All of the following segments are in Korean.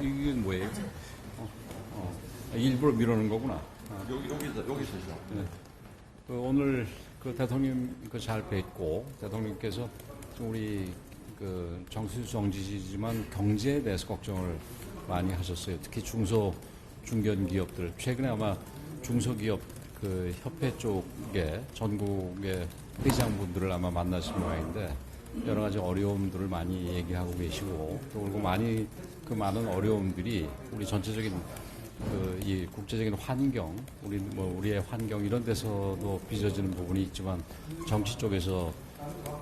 이게 뭐예요? 어, 어. 아, 일부러 미루는 거구나. 아, 여기 여기서 여기서 시작. 네. 그 오늘 그 대통령 그잘 뵙고 대통령께서 좀 우리 그 정수 정지지만 경제에 대해서 걱정을 많이 하셨어요. 특히 중소 중견 기업들 최근에 아마 중소기업 그 협회 쪽에 전국의 회장분들을 아마 만나신 모양인데 여러 가지 어려움들을 많이 얘기하고 계시고 또 그리고 많이 그 많은 어려움들이 우리 전체적인 그 이 국제적인 환경, 우리 뭐 우리의 환경 이런 데서도 빚어지는 부분이 있지만 정치 쪽에서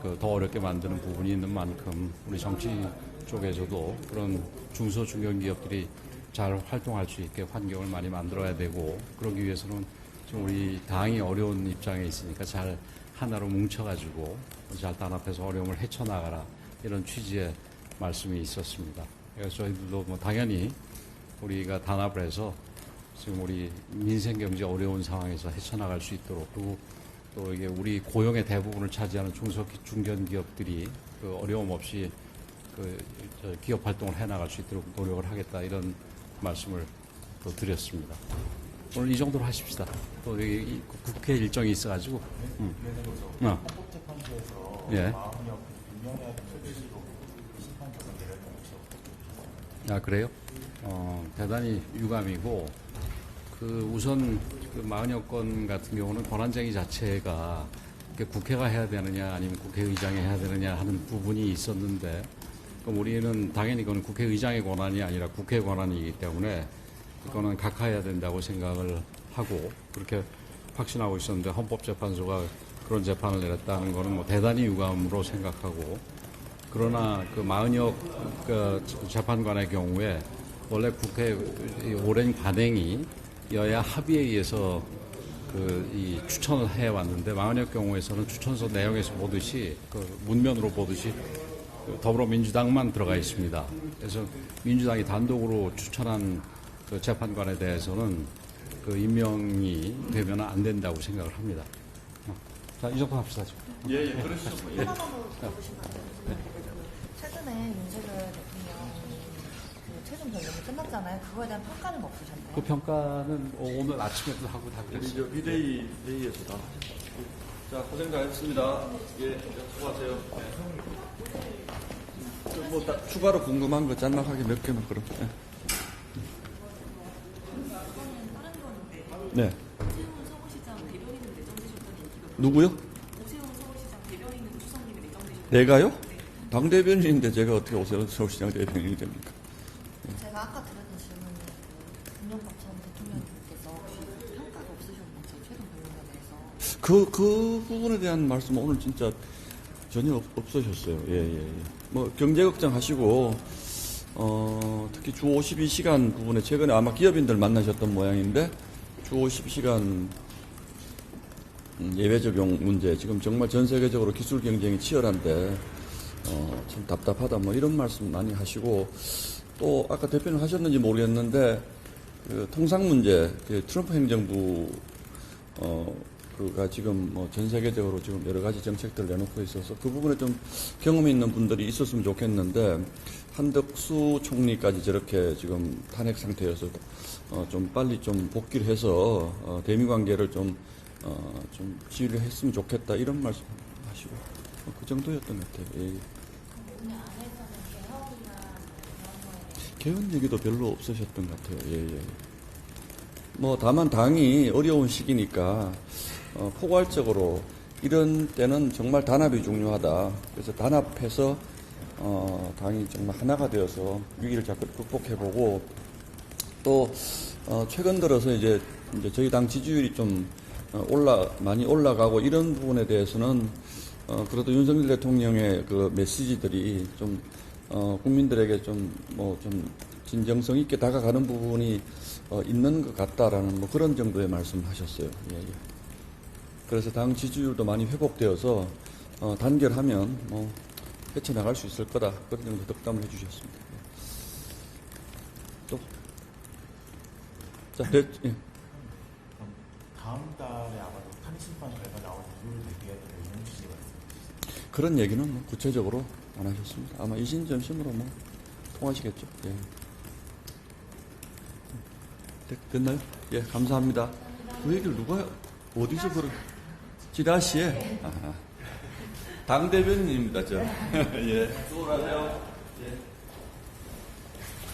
그 더 어렵게 만드는 부분이 있는 만큼 우리 정치 쪽에서도 그런 중소 중견 기업들이 잘 활동할 수 있게 환경을 많이 만들어야 되고 그러기 위해서는 지금 우리 당이 어려운 입장에 있으니까 잘 하나로 뭉쳐가지고 잘 단합해서 어려움을 헤쳐나가라 이런 취지의 말씀이 있었습니다. 그래서 저희들도 뭐 당연히 우리가 단합을 해서 지금 우리 민생 경제 어려운 상황에서 헤쳐나갈 수 있도록 그리고 또 이게 우리 고용의 대부분을 차지하는 중소 중견 기업들이 그 어려움 없이 그저 기업 활동을 해나갈 수 있도록 노력을 하겠다 이런 말씀을 또 드렸습니다. 오늘 이 정도로 하십시다. 또 여기 이 국회 일정이 있어가지고. 음. 어. 헌법재판소에서 예. 마흔여 유명해야 소리로 심판 결과 내렸던 혹시 아 그래요? 어, 대단히 유감이고 그 우선 그 마흔여 건 같은 경우는 권한쟁의 자체가 국회가 해야 되느냐 아니면 국회의장이 해야 되느냐 하는 부분이 있었는데 그럼 우리는 당연히 그건 국회의장의 권한이 아니라 국회 권한이기 때문에 이거는 각하해야 된다고 생각을 하고 그렇게 확신하고 있었는데 헌법재판소가 그런 재판을 내렸다는 거는 뭐 대단히 유감으로 생각하고 그러나 그 마은혁 그 재판관의 경우에 원래 국회 이 오랜 관행이 여야 합의에 의해서 그 이 추천을 해 왔는데 마은혁 경우에서는 추천서 내용에서 보듯이 그 문면으로 보듯이 그 더불어민주당만 들어가 있습니다. 그래서 민주당이 단독으로 추천한 그 재판관에 대해서는 그 임명이 되면 안 된다고 생각을 합니다. 어. 자, 이 정도 합시다. 지금. 예, 예, 그러시죠. 뭐, 예. 하 윤석열 대통령이 그 최종 변론이 끝났잖아요. 그거에 대한 평가는 없으셨나요? 그 평가는 오늘 아침에도 하고 다 우리 그랬어요. 저 비대위 회의에서 다 하셨죠. 자, 고생 다 했습니다. 예, 수고하세요. 네. 뭐 다, 추가로 궁금한 거 짤막하게 몇 개만 그럼. 예. 네. 오세훈 서울시장 대변인으로 내정되셨던 얘기가 누구요? 오세훈 서울시장 대변인으로 추성님이 내정되셨던 내가요? 당 대변인인데 제가 어떻게 오세훈 서울시장 대변인이 됩니까? 제가 아까 드렸던 질문이 그 김용박 전 대통령님께서 혹시 평가가 없으셨는지 최종 변론에 대해서 그, 그 부분에 대한 말씀 은 오늘 진짜 전혀 없, 없으셨어요. 예, 예, 예. 뭐, 경제 걱정 하시고, 어, 특히 주 52시간 부분에 최근에 아마 기업인들 만나셨던 모양인데, 주 52시간 음, 예외 적용 문제, 지금 정말 전 세계적으로 기술 경쟁이 치열한데, 어, 참 답답하다, 뭐 이런 말씀 많이 하시고, 또 아까 대표님 하셨는지 모르겠는데, 그 통상 문제, 그 트럼프 행정부, 어, 그가 지금 뭐 전 세계적으로 지금 여러 가지 정책들 내놓고 있어서 그 부분에 좀 경험이 있는 분들이 있었으면 좋겠는데 한덕수 총리까지 저렇게 지금 탄핵 상태여서 어, 좀 빨리 좀 복귀를 해서 어, 대미 관계를 좀, 어, 좀 지휘를 했으면 좋겠다 이런 말씀 하시고. 어, 그 정도였던 것 같아요. 예. 개헌 얘기도 별로 없으셨던 것 같아요. 예, 예. 뭐 다만 당이 어려운 시기니까 어, 포괄적으로 이런 때는 정말 단합이 중요하다. 그래서 단합해서 어, 당이 정말 하나가 되어서 위기를 자꾸 극복해보고 또 어, 최근 들어서 이제, 이제 저희 당 지지율이 좀 어, 올라 많이 올라가고 이런 부분에 대해서는 어, 그래도 윤석열 대통령의 그 메시지들이 좀 어, 국민들에게 좀 뭐 좀 진정성 있게 다가가는 부분이 어, 있는 것 같다라는 뭐 그런 정도의 말씀하셨어요. 예, 예. 그래서 당 지지율도 많이 회복되어서 어, 단결하면 뭐 헤쳐나갈 수 있을 거다 그런 정도 덕담을 해주셨습니다. 예. 또 자, 네, 예. 다음 달에 아마도 탄핵 심판 결과 나올 이유를 대비하는 이런 취지가 있습니다. 그런 얘기는 뭐 구체적으로 안 하셨습니다. 아마 이신점심으로 뭐 통하시겠죠. 예. 네, 됐나요? 예, 감사합니다. 그 얘기를 누가 어디서 그런 지라시에 당 대변인입니다, 저. 예. 수고하세요. 예.